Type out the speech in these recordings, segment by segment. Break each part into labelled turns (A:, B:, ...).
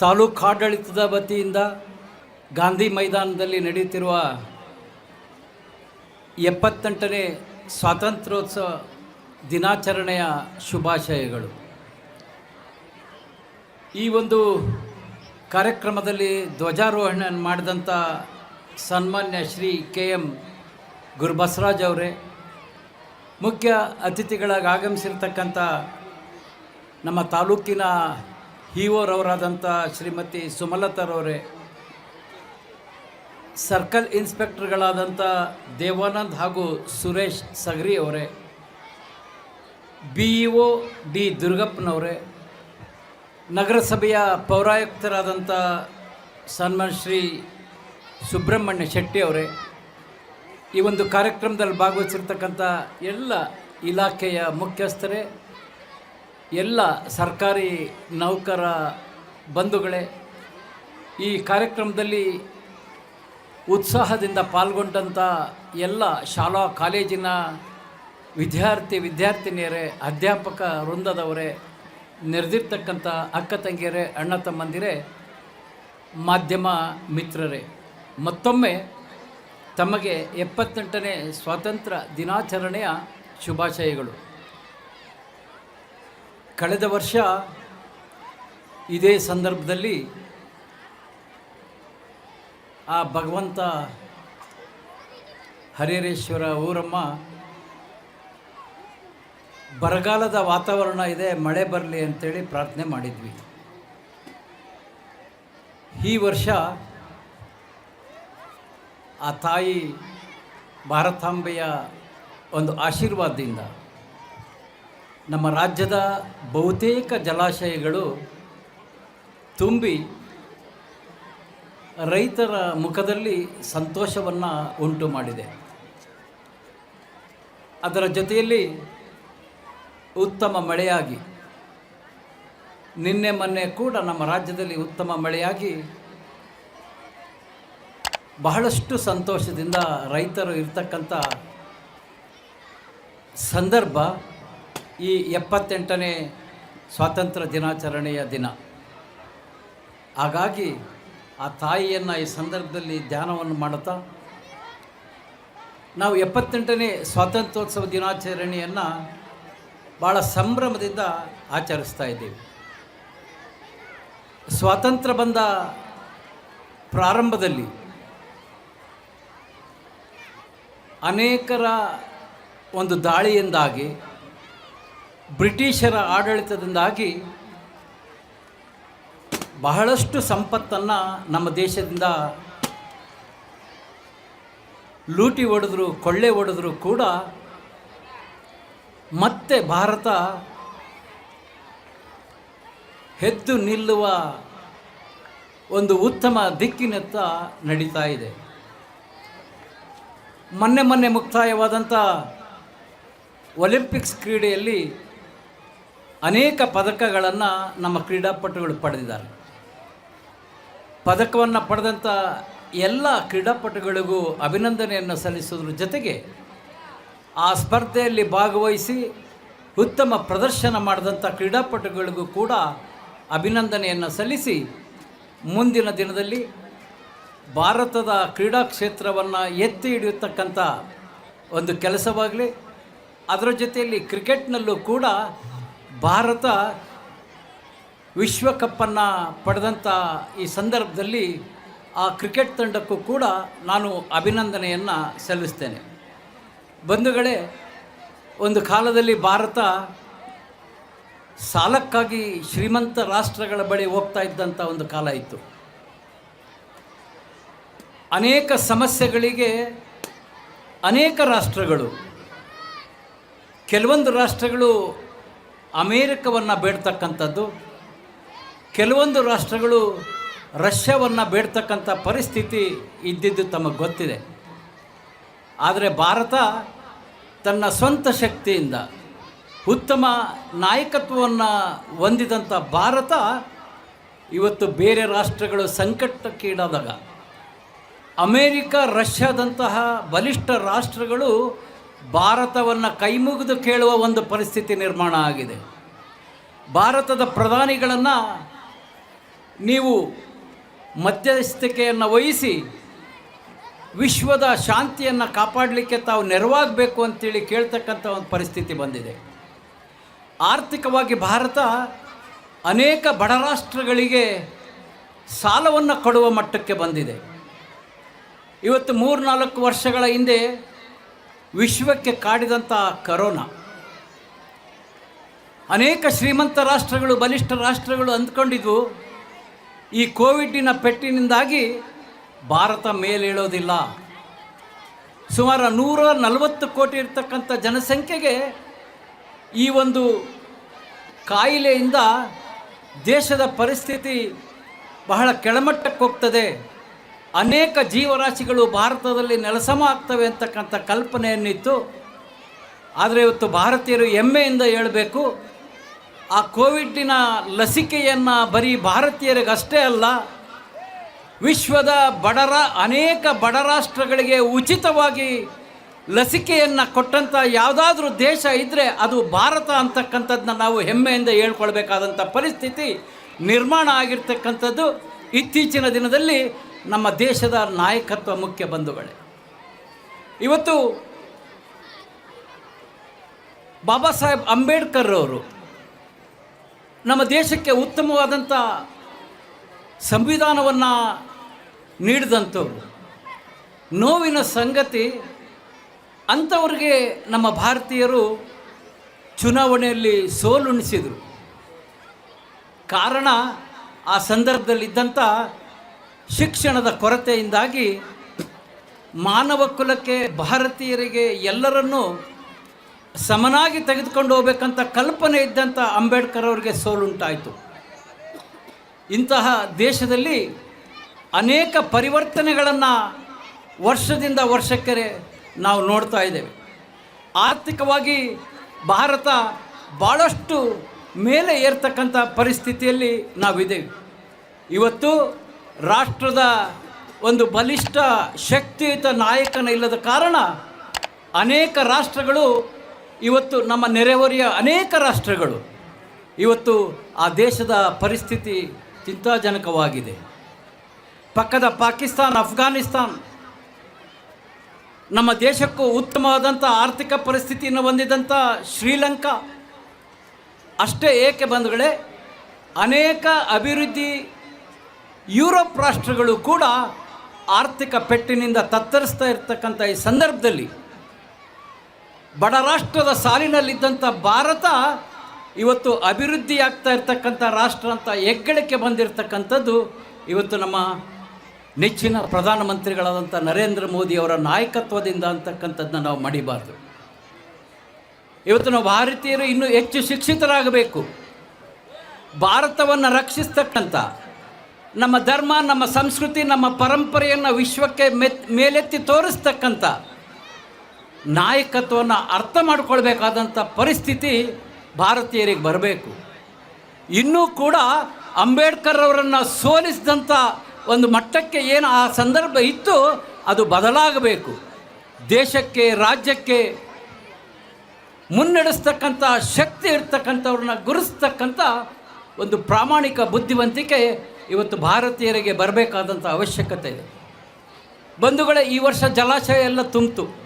A: ತಾಲೂಕು ಆಡಳಿತದ ವತಿಯಿಂದ ಗಾಂಧಿ ಮೈದಾನದಲ್ಲಿ ನಡೆಯುತ್ತಿರುವ ಎಪ್ಪತ್ತೆಂಟನೇ ಸ್ವಾತಂತ್ರ್ಯೋತ್ಸವ ದಿನಾಚರಣೆಯ ಶುಭಾಶಯಗಳು. ಈ ಒಂದು ಕಾರ್ಯಕ್ರಮದಲ್ಲಿ ಧ್ವಜಾರೋಹಣ ಮಾಡಿದಂಥ ಸನ್ಮಾನ್ಯ ಶ್ರೀ ಕೆ ಎಂ ಗುರುಬಸರಾಜ್ ಅವರೇ, ಮುಖ್ಯ ಅತಿಥಿಗಳಾಗಿ ಆಗಮಿಸಿರ್ತಕ್ಕಂಥ ನಮ್ಮ ತಾಲೂಕಿನ ಹಿಒರವರಾದಂಥ ಶ್ರೀಮತಿ ಸುಮಲತರವರೇ, ಸರ್ಕಲ್ ಇನ್ಸ್ಪೆಕ್ಟರ್ಗಳಾದಂಥ ದೇವಾನಂದ್ ಹಾಗೂ ಸುರೇಶ್ ಸಗರಿ ಅವರೇ, ಬಿ ಇ ಒ ಡಿ ದುರ್ಗಪ್ಪನವರೇ, ನಗರಸಭೆಯ ಪೌರಾಯುಕ್ತರಾದಂಥ ಸನ್ಮಾನ್ ಶ್ರೀ ಸುಬ್ರಹ್ಮಣ್ಯ ಶೆಟ್ಟಿ ಅವರೇ, ಈ ಒಂದು ಕಾರ್ಯಕ್ರಮದಲ್ಲಿ ಭಾಗವಹಿಸಿರ್ತಕ್ಕಂಥ ಎಲ್ಲ ಇಲಾಖೆಯ ಮುಖ್ಯಸ್ಥರೇ ಎಲ್ಲ ಸರ್ಕಾರಿ ನೌಕರ ಬಂಧುಗಳೇ, ಈ ಕಾರ್ಯಕ್ರಮದಲ್ಲಿ ಉತ್ಸಾಹದಿಂದ ಪಾಲ್ಗೊಂಡಂಥ ಎಲ್ಲ ಶಾಲಾ ಕಾಲೇಜಿನ ವಿದ್ಯಾರ್ಥಿ ವಿದ್ಯಾರ್ಥಿನಿಯರೇ, ಅಧ್ಯಾಪಕ ವೃಂದದವರೇ, ನೆರೆದಿರ್ತಕ್ಕಂಥ ಅಕ್ಕ ತಂಗಿಯರೇ, ಅಣ್ಣ ತಮ್ಮಂದಿರೇ, ಮಾಧ್ಯಮ ಮಿತ್ರರೇ, ಮತ್ತೊಮ್ಮೆ ತಮಗೆ ಎಪ್ಪತ್ತೆಂಟನೇ ಸ್ವಾತಂತ್ರ್ಯ ದಿನಾಚರಣೆಯ ಶುಭಾಶಯಗಳು. ಕಳೆದ ವರ್ಷ ಇದೇ ಸಂದರ್ಭದಲ್ಲಿ ಆ ಭಗವಂತ ಹರಿಹರೇಶ್ವರ ಊರಮ್ಮ ಬರಗಾಲದ ವಾತಾವರಣ ಇದೆ, ಮಳೆ ಬರಲಿ ಅಂತೇಳಿ ಪ್ರಾರ್ಥನೆ ಮಾಡಿದ್ವಿ. ಈ ವರ್ಷ ಆ ತಾಯಿ ಭಾರತಾಂಬೆಯ ಒಂದು ಆಶೀರ್ವಾದದಿಂದ ನಮ್ಮ ರಾಜ್ಯದ ಬಹುತೇಕ ಜಲಾಶಯಗಳು ತುಂಬಿ ರೈತರ ಮುಖದಲ್ಲಿ ಸಂತೋಷವನ್ನು ಉಂಟು ಮಾಡಿದೆ. ಅದರ ಜೊತೆಯಲ್ಲಿ ಉತ್ತಮ ಮಳೆಯಾಗಿ, ನಿನ್ನೆ ಮೊನ್ನೆ ಕೂಡ ನಮ್ಮ ರಾಜ್ಯದಲ್ಲಿ ಉತ್ತಮ ಮಳೆಯಾಗಿ ಬಹಳಷ್ಟು ಸಂತೋಷದಿಂದ ರೈತರು ಇರ್ತಕ್ಕಂಥ ಸಂದರ್ಭ ಈ ಎಪ್ಪತ್ತೆಂಟನೇ ಸ್ವಾತಂತ್ರ್ಯ ದಿನಾಚರಣೆಯ ದಿನ. ಹಾಗಾಗಿ ಆ ತಾಯಿಯನ್ನು ಈ ಸಂದರ್ಭದಲ್ಲಿ ಧ್ಯಾನವನ್ನು ಮಾಡುತ್ತಾ, ನಾವು ಎಪ್ಪತ್ತೆಂಟನೇ ಸ್ವಾತಂತ್ರ್ಯೋತ್ಸವ ದಿನಾಚರಣೆಯನ್ನು ಭಾಳ ಸಂಭ್ರಮದಿಂದ ಆಚರಿಸ್ತಾ ಇದ್ದೀವಿ. ಸ್ವಾತಂತ್ರ್ಯ ಬಂದ ಪ್ರಾರಂಭದಲ್ಲಿ ಅನೇಕರ ಒಂದು ದಾಳಿಯಿಂದಾಗಿ ಬ್ರಿಟಿಷರ ಆಡಳಿತದಿಂದಾಗಿ ಬಹಳಷ್ಟು ಸಂಪತ್ತನ್ನು ನಮ್ಮ ದೇಶದಿಂದ ಲೂಟಿ ಹೊಡೆದ್ರು, ಕೊಳ್ಳೆ ಹೊಡೆದ್ರು ಕೂಡ ಮತ್ತೆ ಭಾರತ ಎದ್ದು ನಿಲ್ಲುವ ಒಂದು ಉತ್ತಮ ದಿಕ್ಕಿನತ್ತ ನಡೀತಾ ಇದೆ. ಮೊನ್ನೆ ಮೊನ್ನೆ ಮುಕ್ತಾಯವಾದಂಥ ಒಲಿಂಪಿಕ್ಸ್ ಕ್ರೀಡೆಯಲ್ಲಿ ಅನೇಕ ಪದಕಗಳನ್ನು ನಮ್ಮ ಕ್ರೀಡಾಪಟುಗಳು ಪಡೆದಿದ್ದಾರೆ. ಪದಕವನ್ನು ಪಡೆದಂಥ ಎಲ್ಲ ಕ್ರೀಡಾಪಟುಗಳಿಗೂ ಅಭಿನಂದನೆಯನ್ನು ಸಲ್ಲಿಸೋದ್ರ ಜೊತೆಗೆ ಆ ಸ್ಪರ್ಧೆಯಲ್ಲಿ ಭಾಗವಹಿಸಿ ಉತ್ತಮ ಪ್ರದರ್ಶನ ಮಾಡಿದಂಥ ಕ್ರೀಡಾಪಟುಗಳಿಗೂ ಕೂಡ ಅಭಿನಂದನೆಯನ್ನು ಸಲ್ಲಿಸಿ ಮುಂದಿನ ದಿನದಲ್ಲಿ ಭಾರತದ ಕ್ರೀಡಾ ಕ್ಷೇತ್ರವನ್ನು ಎತ್ತಿ ಹಿಡಿಯತಕ್ಕಂಥ ಒಂದು ಕೆಲಸವಾಗಲಿ, ಅದರ ಜೊತೆಯಲ್ಲಿ ಕ್ರಿಕೆಟ್ನಲ್ಲೂ ಕೂಡ ಭಾರತ ವಿಶ್ವಕಪ್ಪನ್ನು ಪಡೆದಂಥ ಈ ಸಂದರ್ಭದಲ್ಲಿ ಆ ಕ್ರಿಕೆಟ್ ತಂಡಕ್ಕೂ ಕೂಡ ನಾನು ಅಭಿನಂದನೆಯನ್ನು ಸಲ್ಲಿಸ್ತೇನೆ. ಬಂಧುಗಳೇ, ಒಂದು ಕಾಲದಲ್ಲಿ ಭಾರತ ಸಾಲಕ್ಕಾಗಿ ಶ್ರೀಮಂತ ರಾಷ್ಟ್ರಗಳ ಬಳಿ ಹೋಗ್ತಾ ಇದ್ದಂಥ ಒಂದು ಕಾಲ ಇತ್ತು. ಅನೇಕ ಸಮಸ್ಯೆಗಳಿಗೆ ಅನೇಕ ರಾಷ್ಟ್ರಗಳು, ಕೆಲವೊಂದು ರಾಷ್ಟ್ರಗಳು ಅಮೇರಿಕವನ್ನು ಬೇಡ್ತಕ್ಕಂಥದ್ದು, ಕೆಲವೊಂದು ರಾಷ್ಟ್ರಗಳು ರಷ್ಯಾವನ್ನು ಬೇಡ್ತಕ್ಕಂಥ ಪರಿಸ್ಥಿತಿ ಇದ್ದಿದ್ದು ತಮಗೆ ಗೊತ್ತಿದೆ. ಆದರೆ ಭಾರತ ತನ್ನ ಸ್ವಂತ ಶಕ್ತಿಯಿಂದ ಉತ್ತಮ ನಾಯಕತ್ವವನ್ನು ಹೊಂದಿದಂಥ ಭಾರತ ಇವತ್ತು ಬೇರೆ ರಾಷ್ಟ್ರಗಳು ಸಂಕಟಕ್ಕೀಡಾದಾಗ ಅಮೇರಿಕ, ರಷ್ಯಾದಂತಹ ಬಲಿಷ್ಠ ರಾಷ್ಟ್ರಗಳು ಭಾರತವನ್ನು ಕೈಮುಗಿದು ಕೇಳುವ ಒಂದು ಪರಿಸ್ಥಿತಿ ನಿರ್ಮಾಣ ಆಗಿದೆ. ಭಾರತದ ಪ್ರಧಾನಿಗಳನ್ನು ನೀವು ಮಧ್ಯಸ್ಥಿಕೆಯನ್ನು ವಹಿಸಿ ವಿಶ್ವದ ಶಾಂತಿಯನ್ನು ಕಾಪಾಡಲಿಕ್ಕೆ ತಾವು ನೆರವಾಗಬೇಕು ಅಂತೇಳಿ ಕೇಳ್ತಕ್ಕಂಥ ಒಂದು ಪರಿಸ್ಥಿತಿ ಬಂದಿದೆ. ಆರ್ಥಿಕವಾಗಿ ಭಾರತ ಅನೇಕ ಬಡ ರಾಷ್ಟ್ರಗಳಿಗೆ ಸಾಲವನ್ನು ಕೊಡುವ ಮಟ್ಟಕ್ಕೆ ಬಂದಿದೆ. ಇವತ್ತು ಮೂರು ನಾಲ್ಕು ವರ್ಷಗಳ ಹಿಂದೆ ವಿಶ್ವಕ್ಕೆ ಕಾಡಿದಂಥ ಕರೋನಾ. ಅನೇಕ ಶ್ರೀಮಂತ ರಾಷ್ಟ್ರಗಳು, ಬಲಿಷ್ಠ ರಾಷ್ಟ್ರಗಳು ಅಂದ್ಕೊಂಡಿದ್ವು, ಈ ಕೋವಿಡ್ಡಿನ ಪೆಟ್ಟಿನಿಂದಾಗಿ ಭಾರತ ಮೇಲೇಳೋದಿಲ್ಲ. ಸುಮಾರು ನೂರ ನಲವತ್ತು ಕೋಟಿ ಇರ್ತಕ್ಕಂಥ ಜನಸಂಖ್ಯೆಗೆ ಈ ಒಂದು ಕಾಯಿಲೆಯಿಂದ ದೇಶದ ಪರಿಸ್ಥಿತಿ ಬಹಳ ಕೆಳಮಟ್ಟಕ್ಕೆ ಹೋಗ್ತದೆ. ಅನೇಕ ಜೀವರಾಶಿಗಳು ಭಾರತದಲ್ಲಿ ನೆಲಸಮ ಆಗ್ತವೆ ಅಂತಕ್ಕಂಥ ಕಲ್ಪನೆಯನ್ನಿತ್ತು. ಆದರೆ ಇವತ್ತು ಭಾರತೀಯರು ಹೆಮ್ಮೆಯಿಂದ ಹೇಳಬೇಕು, ಆ ಕೋವಿಡ್ಡಿನ ಲಸಿಕೆಯನ್ನು ಬರೀ ಭಾರತೀಯರಿಗಷ್ಟೇ ಅಲ್ಲ, ವಿಶ್ವದ ಬಡರ, ಅನೇಕ ಬಡ ರಾಷ್ಟ್ರಗಳಿಗೆ ಉಚಿತವಾಗಿ ಲಸಿಕೆಯನ್ನು ಕೊಟ್ಟಂಥ ಯಾವುದಾದ್ರೂ ದೇಶ ಇದ್ದರೆ ಅದು ಭಾರತ ಅಂತಕ್ಕಂಥದ್ದನ್ನ ನಾವು ಹೆಮ್ಮೆಯಿಂದ ಹೇಳ್ಕೊಳ್ಬೇಕಾದಂಥ ಪರಿಸ್ಥಿತಿ ನಿರ್ಮಾಣ ಆಗಿರ್ತಕ್ಕಂಥದ್ದು. ಇತ್ತೀಚಿನ ದಿನದಲ್ಲಿ ನಮ್ಮ ದೇಶದ ನಾಯಕತ್ವ ಮುಖ್ಯ ಬಂಧುಗಳೇ. ಇವತ್ತು ಬಾಬಾ ಸಾಹೇಬ್ ಅಂಬೇಡ್ಕರ್ ಅವರು ನಮ್ಮ ದೇಶಕ್ಕೆ ಉತ್ತಮವಾದಂಥ ಸಂವಿಧಾನವನ್ನು ನೀಡಿದಂಥವ್ರು. ನೋವಿನ ಸಂಗತಿ ಅಂಥವ್ರಿಗೆ ನಮ್ಮ ಭಾರತೀಯರು ಚುನಾವಣೆಯಲ್ಲಿ ಸೋಲುಣಿಸಿದರು. ಕಾರಣ ಆ ಸಂದರ್ಭದಲ್ಲಿದ್ದಂಥ ಶಿಕ್ಷಣದ ಕೊರತೆಯಿಂದಾಗಿ ಮಾನವ ಕುಲಕ್ಕೆ ಭಾರತೀಯರಿಗೆ ಎಲ್ಲರನ್ನೂ ಸಮನಾಗಿ ತೆಗೆದುಕೊಂಡು ಹೋಗ್ಬೇಕಂತ ಕಲ್ಪನೆ ಇದ್ದಂಥ ಅಂಬೇಡ್ಕರ್ ಅವರಿಗೆ ಸೋಲುಂಟಾಯಿತು. ಇಂತಹ ದೇಶದಲ್ಲಿ ಅನೇಕ ಪರಿವರ್ತನೆಗಳನ್ನು ವರ್ಷದಿಂದ ವರ್ಷಕ್ಕೆ ನಾವು ನೋಡ್ತಾ ಇದ್ದೇವೆ. ಆರ್ಥಿಕವಾಗಿ ಭಾರತ ಭಾಳಷ್ಟು ಮೇಲೆ ಏರ್ತಕ್ಕಂಥ ಪರಿಸ್ಥಿತಿಯಲ್ಲಿ ನಾವಿದ್ದೇವೆ. ಇವತ್ತು ರಾಷ್ಟ್ರದ ಒಂದು ಬಲಿಷ್ಠ ಶಕ್ತಿಯುತ ನಾಯಕನ ಇಲ್ಲದ ಕಾರಣ ಅನೇಕ ರಾಷ್ಟ್ರಗಳು ಇವತ್ತು ನಮ್ಮ ನೆರೆಹೊರೆಯ ಅನೇಕ ರಾಷ್ಟ್ರಗಳು ಇವತ್ತು ಆ ದೇಶದ ಪರಿಸ್ಥಿತಿ ಚಿಂತಾಜನಕವಾಗಿದೆ. ಪಕ್ಕದ ಪಾಕಿಸ್ತಾನ್, ಅಫ್ಘಾನಿಸ್ತಾನ್ ನಮ್ಮ ದೇಶಕ್ಕೂ ಉತ್ತಮವಾದಂಥ ಆರ್ಥಿಕ ಪರಿಸ್ಥಿತಿಯನ್ನು ಹೊಂದಿದಂಥ ಶ್ರೀಲಂಕಾ ಅಷ್ಟೇ ಏಕೆ ಬಂಧುಗಳೇ ಅನೇಕ ಅಭಿವೃದ್ಧಿ ಯುರೋಪ್ ರಾಷ್ಟ್ರಗಳು ಕೂಡ ಆರ್ಥಿಕ ಪೆಟ್ಟಿನಿಂದ ತತ್ತರಿಸ್ತಾ ಇರ್ತಕ್ಕಂಥ ಈ ಸಂದರ್ಭದಲ್ಲಿ ಬಡ ರಾಷ್ಟ್ರದ ಸಾಲಿನಲ್ಲಿದ್ದಂಥ ಭಾರತ ಇವತ್ತು ಅಭಿವೃದ್ಧಿ ಆಗ್ತಾ ಇರ್ತಕ್ಕಂಥ ರಾಷ್ಟ್ರ ಅಂತ ಹೆಗ್ಗಳಿಕೆ ಬಂದಿರತಕ್ಕಂಥದ್ದು ಇವತ್ತು ನಮ್ಮ ನೆಚ್ಚಿನ ಪ್ರಧಾನಮಂತ್ರಿಗಳಾದಂಥ ನರೇಂದ್ರ ಮೋದಿ ಅವರ ನಾಯಕತ್ವದಿಂದ ಅಂತಕ್ಕಂಥದ್ದನ್ನ ನಾವು ಮಡಿಬಾರ್ದು. ಇವತ್ತು ನಾವು ಭಾರತೀಯರು ಇನ್ನೂ ಹೆಚ್ಚು ಶಿಕ್ಷಿತರಾಗಬೇಕು. ಭಾರತವನ್ನು ರಕ್ಷಿಸ್ತಕ್ಕಂಥ ನಮ್ಮ ಧರ್ಮ, ನಮ್ಮ ಸಂಸ್ಕೃತಿ, ನಮ್ಮ ಪರಂಪರೆಯನ್ನು ವಿಶ್ವಕ್ಕೆ ಮೆತ್, ಮೇಲೆತ್ತಿ ತೋರಿಸ್ತಕ್ಕಂಥ ನಾಯಕತ್ವವನ್ನು ಅರ್ಥ ಮಾಡಿಕೊಳ್ಬೇಕಾದಂಥ ಪರಿಸ್ಥಿತಿ ಭಾರತೀಯರಿಗೆ ಬರಬೇಕು. ಇನ್ನೂ ಕೂಡ ಅಂಬೇಡ್ಕರ್ ಅವರನ್ನು ಸೋಲಿಸಿದಂಥ ಒಂದು ಮಟ್ಟಕ್ಕೆ ಏನು ಆ ಸಂದರ್ಭ ಇತ್ತು ಅದು ಬದಲಾಗಬೇಕು. ದೇಶಕ್ಕೆ, ರಾಜ್ಯಕ್ಕೆ ಮುನ್ನಡೆಸ್ತಕ್ಕಂಥ ಶಕ್ತಿ ಇರ್ತಕ್ಕಂಥವ್ರನ್ನ ಗುರುಸ್ತಕ್ಕಂಥ ಒಂದು ಪ್ರಾಮಾಣಿಕ ಬುದ್ಧಿವಂತಿಕೆ ಇವತ್ತು ಭಾರತೀಯರಿಗೆ ಬರಬೇಕಾದಂಥ ಅವಶ್ಯಕತೆ ಇದೆ. ಬಂಧುಗಳೇ, ಈ ವರ್ಷ ಜಲಾಶಯ ಎಲ್ಲ ತುಂಬಿತು.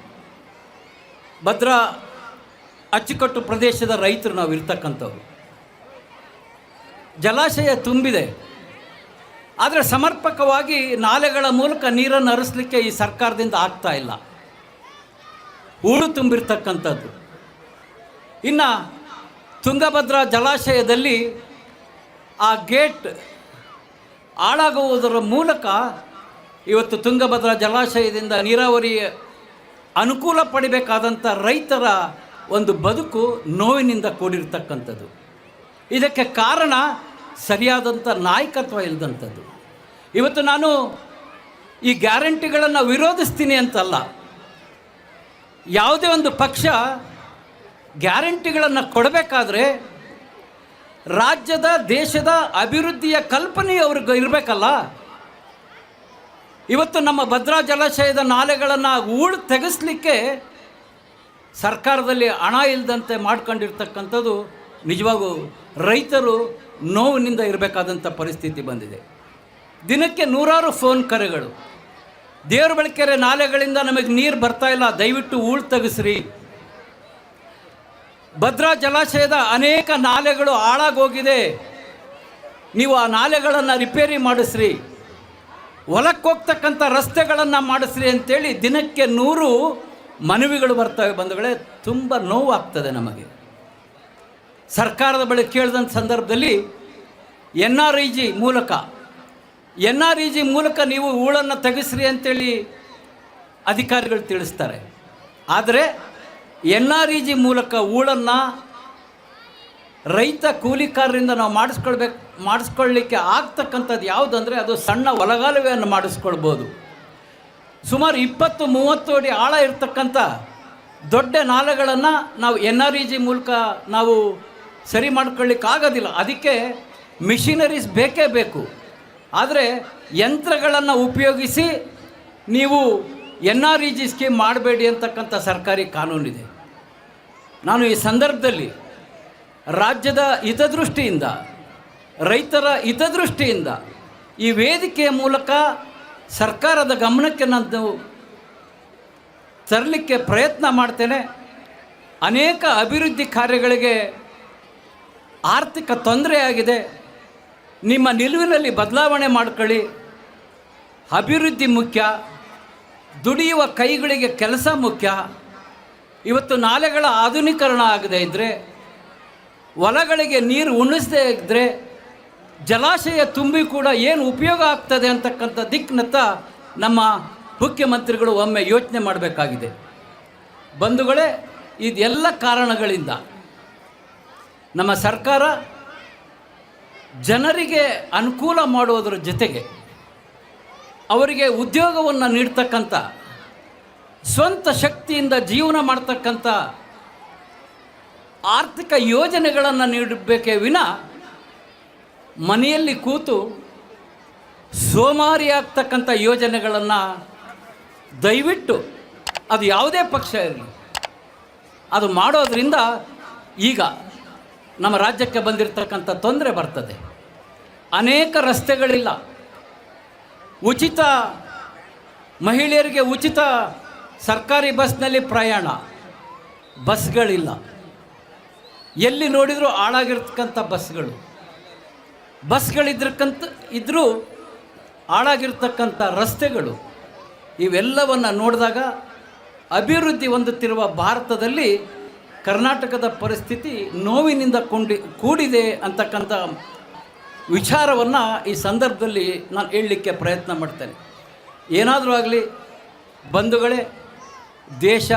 A: ಭದ್ರಾ ಅಚ್ಚುಕಟ್ಟು ಪ್ರದೇಶದ ರೈತರು ನಾವು ಇರ್ತಕ್ಕಂಥವ್ರು. ಜಲಾಶಯ ತುಂಬಿದೆ. ಆದರೆ ಸಮರ್ಪಕವಾಗಿ ನಾಲೆಗಳ ಮೂಲಕ ನೀರನ್ನು ಹರಿಸ್ಲಿಕ್ಕೆ ಈ ಸರ್ಕಾರದಿಂದ ಆಗ್ತಾ ಇಲ್ಲ. ಹೂಳು ತುಂಬಿರ್ತಕ್ಕಂಥದ್ದು. ಇನ್ನು ತುಂಗಭದ್ರಾ ಜಲಾಶಯದಲ್ಲಿ ಆ ಗೇಟ್ ಹಾಳಾಗುವುದರ ಮೂಲಕ ಇವತ್ತು ತುಂಗಭದ್ರಾ ಜಲಾಶಯದಿಂದ ನೀರಾವರಿ ಅನುಕೂಲ ಪಡಿಬೇಕಾದಂಥ ರೈತರ ಒಂದು ಬದುಕು ನೋವಿನಿಂದ ಕೂಡಿರ್ತಕ್ಕಂಥದ್ದು. ಇದಕ್ಕೆ ಕಾರಣ ಸರಿಯಾದಂಥ ನಾಯಕತ್ವ ಇಲ್ಲದಂಥದ್ದು ಇವತ್ತು ನಾನು ಈ ಗ್ಯಾರಂಟಿಗಳನ್ನು ವಿರೋಧಿಸ್ತೀನಿ ಅಂತಲ್ಲ. ಯಾವುದೇ ಒಂದು ಪಕ್ಷ ಗ್ಯಾರಂಟಿಗಳನ್ನು ಕೊಡಬೇಕಾದ್ರೆ ರಾಜ್ಯದ, ದೇಶದ ಅಭಿವೃದ್ಧಿಯ ಕಲ್ಪನೆ ಅವ್ರಿಗೆ ಇರಬೇಕಲ್ಲ? ಇವತ್ತು ನಮ್ಮ ಭದ್ರಾ ಜಲಾಶಯದ ನಾಲೆಗಳನ್ನು ಊಳು ತೆಗೆಸಲಿಕ್ಕೆ ಸರ್ಕಾರದಲ್ಲಿ ಹಣ ಇಲ್ಲದಂತೆ ಮಾಡ್ಕೊಂಡಿರ್ತಕ್ಕಂಥದ್ದು ನಿಜವಾಗೂ ರೈತರು ನೋವಿನಿಂದ ಇರಬೇಕಾದಂಥ ಪರಿಸ್ಥಿತಿ ಬಂದಿದೆ. ದಿನಕ್ಕೆ ನೂರಾರು ಫೋನ್ ಕರೆಗಳು. ದೇವರ ಬೆಳಕೆರೆ ನಾಲೆಗಳಿಂದ ನಮಗೆ ನೀರು ಬರ್ತಾ ಇಲ್ಲ, ದಯವಿಟ್ಟು ಊಳು ತೆಗೆಸ್ರಿ. ಭದ್ರಾ ಜಲಾಶಯದ ಅನೇಕ ನಾಲೆಗಳು ಹಾಳಾಗೋಗಿದೆ. ನೀವು ಆ ನಾಲೆಗಳನ್ನು ರಿಪೇರಿ ಮಾಡಿಸ್ರಿ. ಹೊಲಕ್ಕೆ ಹೋಗ್ತಕ್ಕಂಥ ರಸ್ತೆಗಳನ್ನು ಮಾಡಿಸ್ರಿ ಅಂತೇಳಿ ದಿನಕ್ಕೆ ನೂರು ಮನವಿಗಳು ಬರ್ತವೆ ಬಂಧುಗಳೇ ತುಂಬ ನೋವಾಗ್ತದೆ ನಮಗೆ. ಸರ್ಕಾರದ ಬಳಿ ಕೇಳಿದಂಥ ಸಂದರ್ಭದಲ್ಲಿ ಎನ್ ಆರ್ ಇ ಜಿ ಮೂಲಕ, ಎನ್ ಆರ್ ಇ ಜಿ ಮೂಲಕ ನೀವು ಹೂಳನ್ನು ತೆಗೆಸ್ರಿ ಅಂತೇಳಿ ಅಧಿಕಾರಿಗಳು ತಿಳಿಸ್ತಾರೆ. ಆದರೆ ಎನ್ ಆರ್ ಇ ಜಿ ಮೂಲಕ ಹೂಳನ್ನು ರೈತ ಕೂಲಿಕಾರರಿಂದ ನಾವು ಮಾಡಿಸ್ಕೊಳ್ಬೇಕು ಮಾಡಿಸ್ಕೊಳ್ಳಿಕ್ಕೆ ಆಗ್ತಕ್ಕಂಥದ್ದು ಯಾವುದಂದರೆ ಅದು ಸಣ್ಣ ಒಲಗಾಲುವೆಯನ್ನು ಮಾಡಿಸ್ಕೊಳ್ಬೋದು. ಸುಮಾರು ಇಪ್ಪತ್ತು, ಮೂವತ್ತು ಅಡಿ ಆಳ ಇರತಕ್ಕಂಥ ದೊಡ್ಡ ನಾಲೆಗಳನ್ನು ನಾವು ಎನ್ ಆರ್ ಇ ಜಿ ಮೂಲಕ ನಾವು ಸರಿ ಮಾಡ್ಕೊಳ್ಳಿಕ್ಕೆ ಆಗೋದಿಲ್ಲ. ಅದಕ್ಕೆ ಮಿಷಿನರೀಸ್ ಬೇಕೇ ಬೇಕು. ಆದರೆ ಯಂತ್ರಗಳನ್ನು ಉಪಯೋಗಿಸಿ ನೀವು N R E G scheme ಮಾಡಬೇಡಿ ಅಂತಕ್ಕಂಥ ಸರ್ಕಾರಿ ಕಾನೂನಿದೆ. ನಾನು ಈ ಸಂದರ್ಭದಲ್ಲಿ ರಾಜ್ಯದ ಹಿತದೃಷ್ಟಿಯಿಂದ, ರೈತರ ಹಿತದೃಷ್ಟಿಯಿಂದ ಈ ವೇದಿಕೆಯ ಮೂಲಕ ಸರ್ಕಾರದ ಗಮನಕ್ಕೆ ನಾನು ತರಲಿಕ್ಕೆ ಪ್ರಯತ್ನ ಮಾಡ್ತೇನೆ. ಅನೇಕ ಅಭಿವೃದ್ಧಿ ಕಾರ್ಯಗಳಿಗೆ ಆರ್ಥಿಕ ತೊಂದರೆಯಾಗಿದೆ. ನಿಮ್ಮ ನಿಲುವಿನಲ್ಲಿ ಬದಲಾವಣೆ ಮಾಡ್ಕೊಳ್ಳಿ. ಅಭಿವೃದ್ಧಿ ಮುಖ್ಯ. ದುಡಿಯುವ ಕೈಗಳಿಗೆ ಕೆಲಸ ಮುಖ್ಯ. ಇವತ್ತು ನಾಲೆಗಳ ಆಧುನೀಕರಣ ಆಗದೆ ಇದ್ದರೆ ಹೊಲಗಳಿಗೆ ನೀರು ಉಣಿಸದೇ ಇದ್ದರೆ ಜಲಾಶಯ ತುಂಬಿ ಕೂಡ ಏನು ಉಪಯೋಗ ಆಗ್ತದೆ ಅಂತಕ್ಕಂಥ ದಿಕ್ಕಿನತ್ತ ನಮ್ಮ ಮುಖ್ಯಮಂತ್ರಿಗಳು ಒಮ್ಮೆ ಯೋಚನೆ ಮಾಡಬೇಕಾಗಿದೆ. ಬಂಧುಗಳೇ, ಇದೆಲ್ಲ ಕಾರಣಗಳಿಂದ ನಮ್ಮ ಸರ್ಕಾರ ಜನರಿಗೆ ಅನುಕೂಲ ಮಾಡುವುದರ ಜೊತೆಗೆ ಅವರಿಗೆ ಉದ್ಯೋಗವನ್ನು ನೀಡ್ತಕ್ಕಂಥ ಸ್ವಂತ ಶಕ್ತಿಯಿಂದ ಜೀವನ ಮಾಡ್ತಕ್ಕಂಥ ಆರ್ಥಿಕ ಯೋಜನೆಗಳನ್ನು ನೀಡಬೇಕೇ ವಿನ ಮನೆಯಲ್ಲಿ ಕೂತು ಸೋಮಾರಿ ಆಗ್ತಕ್ಕಂಥ ಯೋಜನೆಗಳನ್ನು ದಯವಿಟ್ಟು ಅದು ಯಾವುದೇ ಪಕ್ಷ ಇರಲಿ. ಅದು ಮಾಡೋದರಿಂದ ಈಗ ನಮ್ಮ ರಾಜ್ಯಕ್ಕೆ ಬಂದಿರತಕ್ಕಂಥ ತೊಂದರೆ ಬರ್ತದೆ. ಅನೇಕ ರಸ್ತೆಗಳಿಲ್ಲ. ಉಚಿತ ಮಹಿಳೆಯರಿಗೆ ಉಚಿತ ಸರ್ಕಾರಿ ಬಸ್ನಲ್ಲಿ ಪ್ರಯಾಣ. ಬಸ್ಗಳಿಲ್ಲ. ಎಲ್ಲಿ ನೋಡಿದರೂ ಹಾಳಾಗಿರ್ತಕ್ಕಂಥ ಬಸ್ಗಳು. ಬಸ್ಗಳಿದ್ರಕ್ಕಂತ ಇದ್ದರೂ ಹಾಳಾಗಿರ್ತಕ್ಕಂಥ ರಸ್ತೆಗಳು. ಇವೆಲ್ಲವನ್ನು ನೋಡಿದಾಗ ಅಭಿವೃದ್ಧಿ ಹೊಂದುತ್ತಿರುವ ಭಾರತದಲ್ಲಿ ಕರ್ನಾಟಕದ ಪರಿಸ್ಥಿತಿ ನೋವಿನಿಂದ ಕೊಂಡಿ, ಕೂಡಿದೆ ಅಂತಕ್ಕಂಥ ವಿಚಾರವನ್ನು ಈ ಸಂದರ್ಭದಲ್ಲಿ ನಾನು ಹೇಳಲಿಕ್ಕೆ ಪ್ರಯತ್ನ ಮಾಡ್ತೇನೆ. ಏನಾದರೂ ಆಗಲಿ, ಬಂಧುಗಳೇ ದೇಶ,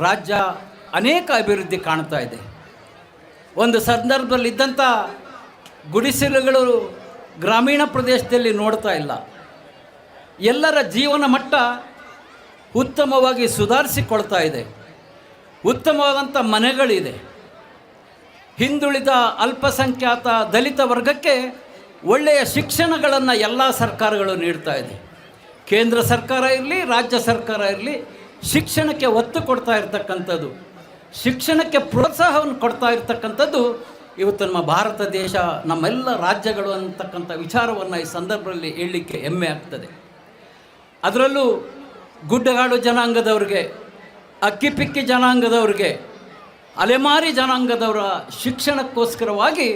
A: ರಾಜ್ಯ ಅನೇಕ ಅಭಿವೃದ್ಧಿ ಕಾಣ್ತಾ ಇದೆ. ಒಂದು ಸಂದರ್ಭದಲ್ಲಿದ್ದಂಥ ಗುಡಿಸಿಲುಗಳು ಗ್ರಾಮೀಣ ಪ್ರದೇಶದಲ್ಲಿ ನೋಡ್ತಾ ಇಲ್ಲ. ಎಲ್ಲರ ಜೀವನ ಮಟ್ಟ ಉತ್ತಮವಾಗಿ ಸುಧಾರಿಸಿಕೊಳ್ತಾ ಇದೆ. ಉತ್ತಮವಾದಂಥ ಮನೆಗಳಿದೆ. ಹಿಂದುಳಿದ ಅಲ್ಪಸಂಖ್ಯಾತ ದಲಿತ ವರ್ಗಕ್ಕೆ ಒಳ್ಳೆಯ ಶಿಕ್ಷಣಗಳನ್ನು ಎಲ್ಲ ಸರ್ಕಾರಗಳು ನೀಡ್ತಾ ಇದೆ. ಕೇಂದ್ರ ಸರ್ಕಾರ ಇರಲಿ, ರಾಜ್ಯ ಸರ್ಕಾರ ಇರಲಿ ಶಿಕ್ಷಣಕ್ಕೆ ಒತ್ತು ಕೊಡ್ತಾ ಇರ್ತಕ್ಕಂಥದ್ದು. ಶಿಕ್ಷಣಕ್ಕೆ ಪ್ರೋತ್ಸಾಹವನ್ನು ಕೊಡ್ತಾ ಇರ್ತಕ್ಕಂಥದ್ದು ಇವತ್ತು ನಮ್ಮ ಭಾರತ ದೇಶ, ನಮ್ಮೆಲ್ಲ ರಾಜ್ಯಗಳು ಅಂತಕ್ಕಂಥ ವಿಚಾರವನ್ನು ಈ ಸಂದರ್ಭದಲ್ಲಿ ಹೇಳಲಿಕ್ಕೆ ಹೆಮ್ಮೆ ಆಗ್ತದೆ. ಅದರಲ್ಲೂ ಗುಡ್ಡಗಾಡು ಜನಾಂಗದವ್ರಿಗೆ ಅಕ್ಕಿಪಿಕ್ಕಿ ಜನಾಂಗದವ್ರಿಗೆ, ಅಲೆಮಾರಿ ಜನಾಂಗದವರ ಶಿಕ್ಷಣಕ್ಕೋಸ್ಕರವಾಗಿ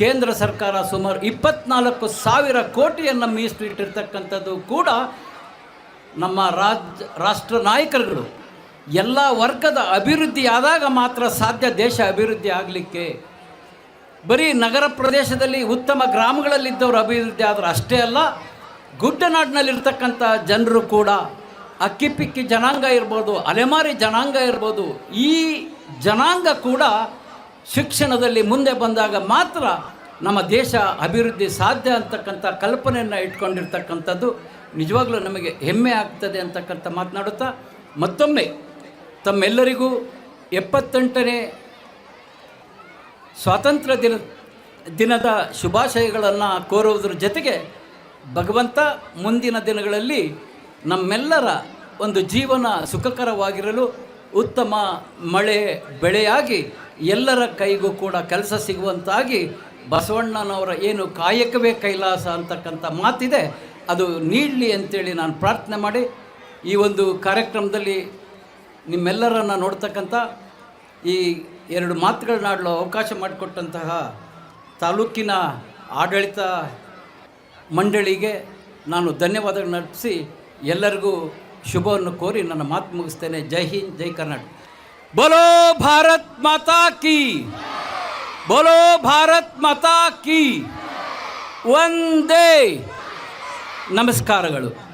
A: ಕೇಂದ್ರ ಸರ್ಕಾರ ಸುಮಾರು ಇಪ್ಪತ್ನಾಲ್ಕು ಸಾವಿರ ಕೋಟಿಯನ್ನು ಮೀಸಲಿಟ್ಟಿರ್ತಕ್ಕಂಥದ್ದು ಕೂಡ ನಮ್ಮ ರಾಷ್ಟ್ರ ನಾಯಕರುಗಳು, ಎಲ್ಲ ವರ್ಗದ ಅಭಿವೃದ್ಧಿ ಆದಾಗ ಮಾತ್ರ ಸಾಧ್ಯ ದೇಶ ಅಭಿವೃದ್ಧಿ ಆಗಲಿಕ್ಕೆ. ಬರೀ ನಗರ ಪ್ರದೇಶದಲ್ಲಿ ಉತ್ತಮ ಗ್ರಾಮಗಳಲ್ಲಿದ್ದವರು ಅಭಿವೃದ್ಧಿ ಆದರೆ ಅಷ್ಟೇ ಅಲ್ಲ, ಗುಡ್ಡನಾಡಿನಲ್ಲಿರ್ತಕ್ಕಂಥ ಜನರು ಕೂಡ ಅಕ್ಕಿಪಿಕ್ಕಿ ಜನಾಂಗ ಇರ್ಬೋದು, ಅಲೆಮಾರಿ ಜನಾಂಗ ಇರ್ಬೋದು, ಈ ಜನಾಂಗ ಕೂಡ ಶಿಕ್ಷಣದಲ್ಲಿ ಮುಂದೆ ಬಂದಾಗ ಮಾತ್ರ ನಮ್ಮ ದೇಶ ಅಭಿವೃದ್ಧಿ ಸಾಧ್ಯ ಅಂತಕ್ಕಂಥ ಕಲ್ಪನೆಯನ್ನು ಇಟ್ಕೊಂಡಿರ್ತಕ್ಕಂಥದ್ದು. ನಿಜವಾಗ್ಲೂ ನಮಗೆ ಹೆಮ್ಮೆ ಆಗ್ತದೆ ಅಂತಕ್ಕಂಥ ಮಾತನಾಡುತ್ತಾ ಮತ್ತೊಮ್ಮೆ ತಮ್ಮೆಲ್ಲರಿಗೂ ಎಪ್ಪತ್ತೆಂಟನೇ ಸ್ವಾತಂತ್ರ್ಯ ದಿನ, ದಿನದ ಶುಭಾಶಯಗಳನ್ನು ಕೋರುವುದರ ಜೊತೆಗೆ ಭಗವಂತ ಮುಂದಿನ ದಿನಗಳಲ್ಲಿ ನಮ್ಮೆಲ್ಲರ ಒಂದು ಜೀವನ ಸುಖಕರವಾಗಿರಲು ಉತ್ತಮ ಮಳೆ ಬೆಳೆಯಾಗಿ ಎಲ್ಲರ ಕೈಗೂ ಕೂಡ ಕೆಲಸ ಸಿಗುವಂತಾಗಿ ಬಸವಣ್ಣನವರ ಏನು ಕಾಯಕವೇ ಕೈಲಾಸ ಅಂತಕ್ಕಂಥ ಮಾತಿದೆ. ಅದು ನೀಡಲಿ ಅಂತೇಳಿ ನಾನು ಪ್ರಾರ್ಥನೆ ಮಾಡಿ ಈ ಒಂದು ಕಾರ್ಯಕ್ರಮದಲ್ಲಿ ನಿಮ್ಮೆಲ್ಲರನ್ನು ನೋಡ್ತಕ್ಕಂಥ ಈ ಎರಡು ಮಾತುಗಳನ್ನಾಡಲು ಅವಕಾಶ ಮಾಡಿಕೊಟ್ಟಂತಹ ತಾಲೂಕಿನ ಆಡಳಿತ ಮಂಡಳಿಗೆ ನಾನು ಧನ್ಯವಾದಗಳನ್ನು ಅರ್ಪಿಸಿ ಎಲ್ಲರಿಗೂ ಶುಭವನ್ನು ಕೋರಿ ನನ್ನ ಮಾತು ಮುಗಿಸ್ತೇನೆ. ಜೈ ಹಿಂದ್, ಜೈ ಕರ್ನಾಟಕ. ಬೋಲೋ ಭಾರತ್ ಮಾತಾ ಕಿ. ಬೋಲೋ ಭಾರತ್ ಮಾತಾ ಕಿ. ಒಂದೇ ನಮಸ್ಕಾರಗಳು.